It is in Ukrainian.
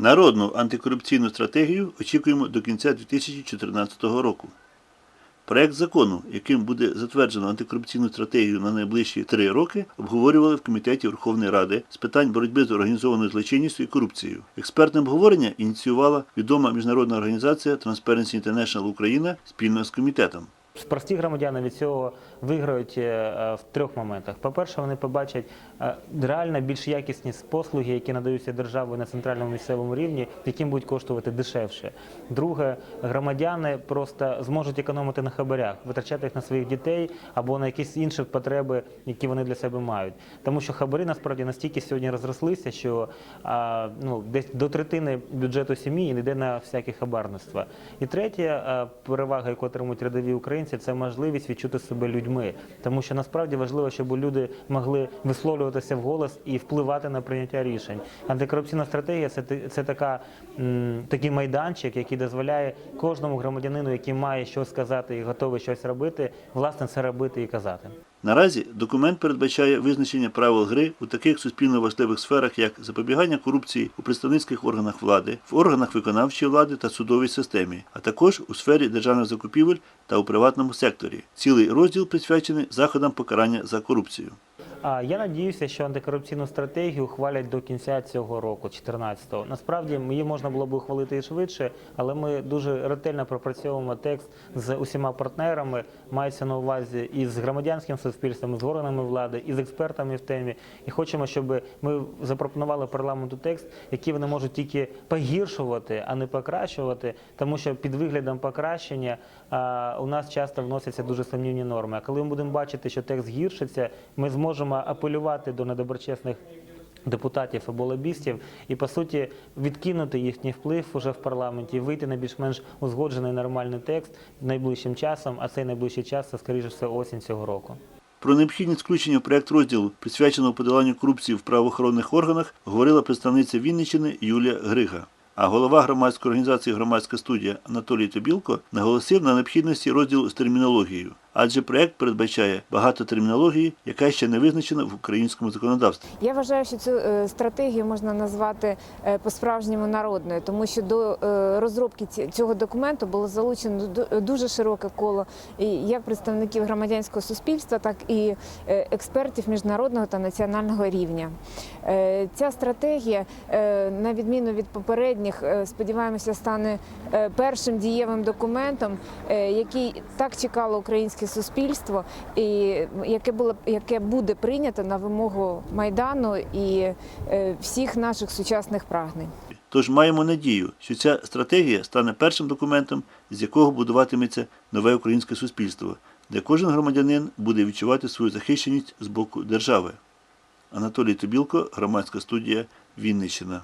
Народну антикорупційну стратегію очікуємо до кінця 2014 року. Проект закону, яким буде затверджено антикорупційну стратегію на найближчі три роки, обговорювали в комітеті Верховної Ради з питань боротьби з організованою злочинністю і корупцією. Експертне обговорення ініціювала відома міжнародна організація Transparency International Україна спільно з комітетом. Прості громадяни від цього виграють е, в трьох моментах. По-перше, вони побачать е, реально більш якісні послуги, які надаються державою на центральному місцевому рівні, яким будуть коштувати дешевше. Друге, громадяни просто зможуть економити на хабарях, витрачати їх на своїх дітей або на якісь інші потреби, які вони для себе мають. Тому що хабарі насправді настільки сьогодні розрослися, що ну, десь до третини бюджету сім'ї не йде на всякі хабарництва. І третє, е, перевага, яку отримують рядові українці, це можливість відчути себе людьми. Тому що насправді важливо, щоб люди могли висловлюватися в голос і впливати на прийняття рішень. Антикорупційна стратегія це, це така, такий майданчик, який дозволяє кожному громадянину, який має щось сказати і готовий щось робити, власне це робити і казати. Наразі документ передбачає визначення правил гри у таких суспільно важливих сферах, як запобігання корупції у представницьких органах влади, в органах виконавчої влади та судовій системі, а також у сфері державних закупівель та у приватному секторі. Цілий розділ присвячений заходам покарання за корупцію. А я надіюся, що антикорупційну стратегію ухвалять до кінця цього року, 14-го. Насправді її можна було б ухвалити і швидше, але ми дуже ретельно пропрацьовуємо текст з усіма партнерами. Мається на увазі і з громадянським суспільством, з органами влади, і з експертами в темі. І хочемо, щоб ми запропонували парламенту текст, який вони можуть тільки погіршувати, а не покращувати, тому що під виглядом покращення у нас часто вносяться дуже сумнівні норми. А коли ми будемо бачити, що текст гіршиться, ми зможемо апелювати до недоброчесних. Депутатів або лобістів і по суті відкинути їхній вплив уже в парламенті, вийти на більш-менш узгоджений нормальний текст найближчим часом. А цей найближчий час це скоріше все осінь цього року. Про необхідність включення в проект розділу, присвяченого подоланню корупції в правоохоронних органах, говорила представниця Вінниччини Юлія Грига. А голова громадської організації Громадська студія Анатолій Тобілко наголосив на необхідності розділу з термінологією, адже проект передбачає багато термінології, яка ще не визначена в українському законодавстві. Я вважаю, що цю е, стратегію можна назвати е, по-справжньому народною, тому що до е, розробки цього документу було залучено ду- дуже широке коло як представників громадянського суспільства, так і експертів міжнародного та національного рівня. Ця стратегія, на відміну від попередніх, сподіваємося, стане першим дієвим документом, який так чекало українське суспільство, і яке було яке буде прийнято на вимогу майдану і е, всіх наших сучасних прагнень. Тож маємо надію, що ця стратегія стане першим документом, з якого будуватиметься нове українське суспільство, де кожен громадянин буде відчувати свою захищеність з боку держави. Анатолій Тобілко, громадська студія Вінниччина.